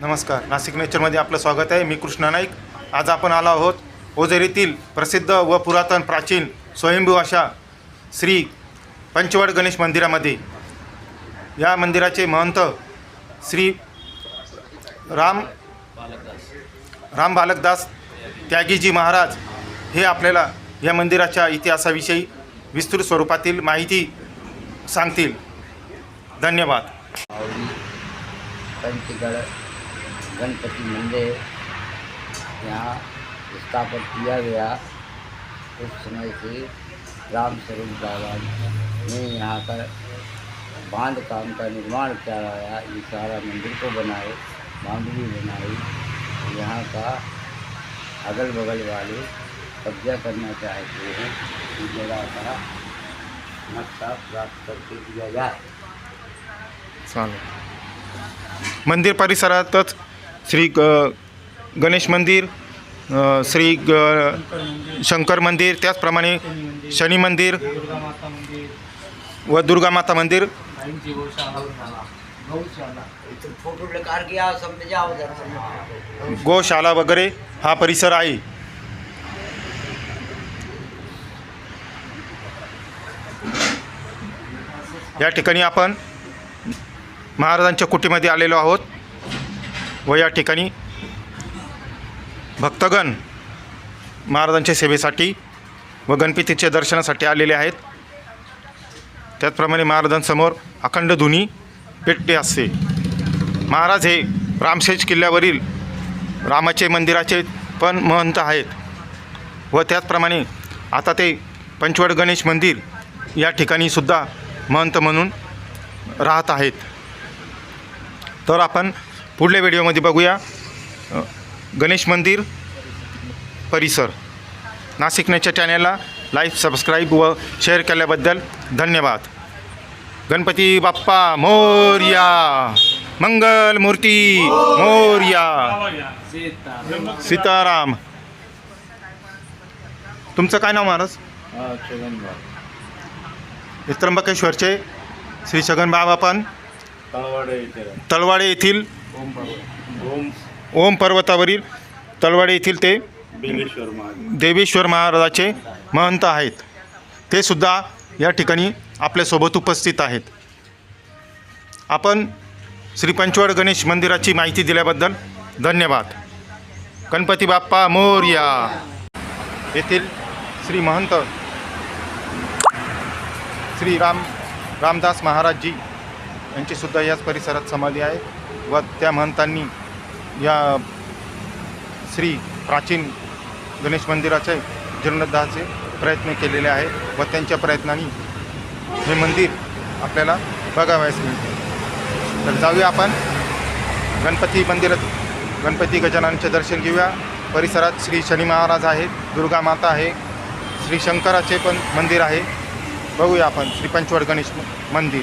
नमस्कार. नाशिक नेचरमध्ये आपलं स्वागत आहे. मी कृष्णा नाईक. आज आपण आलो आहोत ओझर प्रसिद्ध व पुरातन प्राचीन स्वयंभू अशा श्री पंचवड गणेश मंदिरामध्ये. या मंदिराचे महंत श्री राम राम बालकदास त्यागीजी महाराज हे आपल्याला या मंदिराच्या इतिहासाविषयी विस्तृत स्वरूपातील माहिती सांगतील. धन्यवाद. पंचगड गणपति मंदिर यहाँ स्थापित किया गया उस समय से राम स्वरूप बाबा ने यहाँ पर बाँध काम का निर्माण किया गया ये सारा मंदिर को बनाए बाउंड्री बनाई यहाँ का अगल बगल वाले कब्जा करना चाहते हैं, इस जगह का नक्शा प्राप्त करके दिया जाए। मंदिर परिसरातच श्री ग गणेश मंदिर श्री ग शंकर मंदिर त्याचप्रमाणे शनी मंदिर व दुर्गा माता मंदिर. गोशाला वगैरे हा परिसर आहे. या ठिकाणी आपण महाराजांच्या कुटीमध्ये आलेलो आहोत. व या ठिकाणी भक्तगण महाराजांच्या सेवेसाठी व गणपतीच्या दर्शनासाठी आलेले आहेत. त्याचप्रमाणे महाराजांसमोर अखंड धुनी पेटते असते. महाराज हे रामशेज किल्ल्यावरील रामाचे मंदिराचे पण महंत आहेत. व त्याचप्रमाणे आता ते पंचवड गणेश मंदिर या ठिकाणी सुद्धा महंत म्हणून राहत आहेत. तर आपण पुढल्या व्हिडिओमध्ये बघूया. गणेश मंदिर परिसर. नाशिकनेच्या चॅनलला लाईक सबस्क्राईब व शेअर केल्याबद्दल धन्यवाद. गणपती बाप्पा मोर्या. मंगल मूर्ती मोर्या. सीताराम. तुमचं काय नाव महाराज? हे त्र्यंबकेश्वरचे श्री छगन बाबा पण. तलवाडे येथील ओम पर्वतावरील तलवाडे येथील ते देवेश्वर महाराजाचे महंत आहेत. ते सुद्धा या ठिकाणी आपल्यासोबत उपस्थित आहेत. आपण श्री पंचवड गणेश मंदिराची माहिती दिल्याबद्दल धन्यवाद. गणपती बाप्पा मोर्या येथील श्री महंत श्री राम रामदास महाराजजी यांची सुद्धा याच परिसरात समाधी आहे. व त्या महंतांनी या श्री प्राचीन गणेश मंदिराचे जीर्णोद्धाराचे प्रयत्न केलेले आहेत व त्यांच्या प्रयत्नांनी हे मंदिर आपल्याला बघावयास मिळते. तर जाऊया आपण. गणपती मंदिरात गणपती गजाननचे दर्शन घेऊया. परिसरात श्री शनी महाराज आहेत दुर्गा माता आहे श्री शंकराचे पण मंदिर आहे. बघूया आपण श्री पंचवड गणेश मंदिर.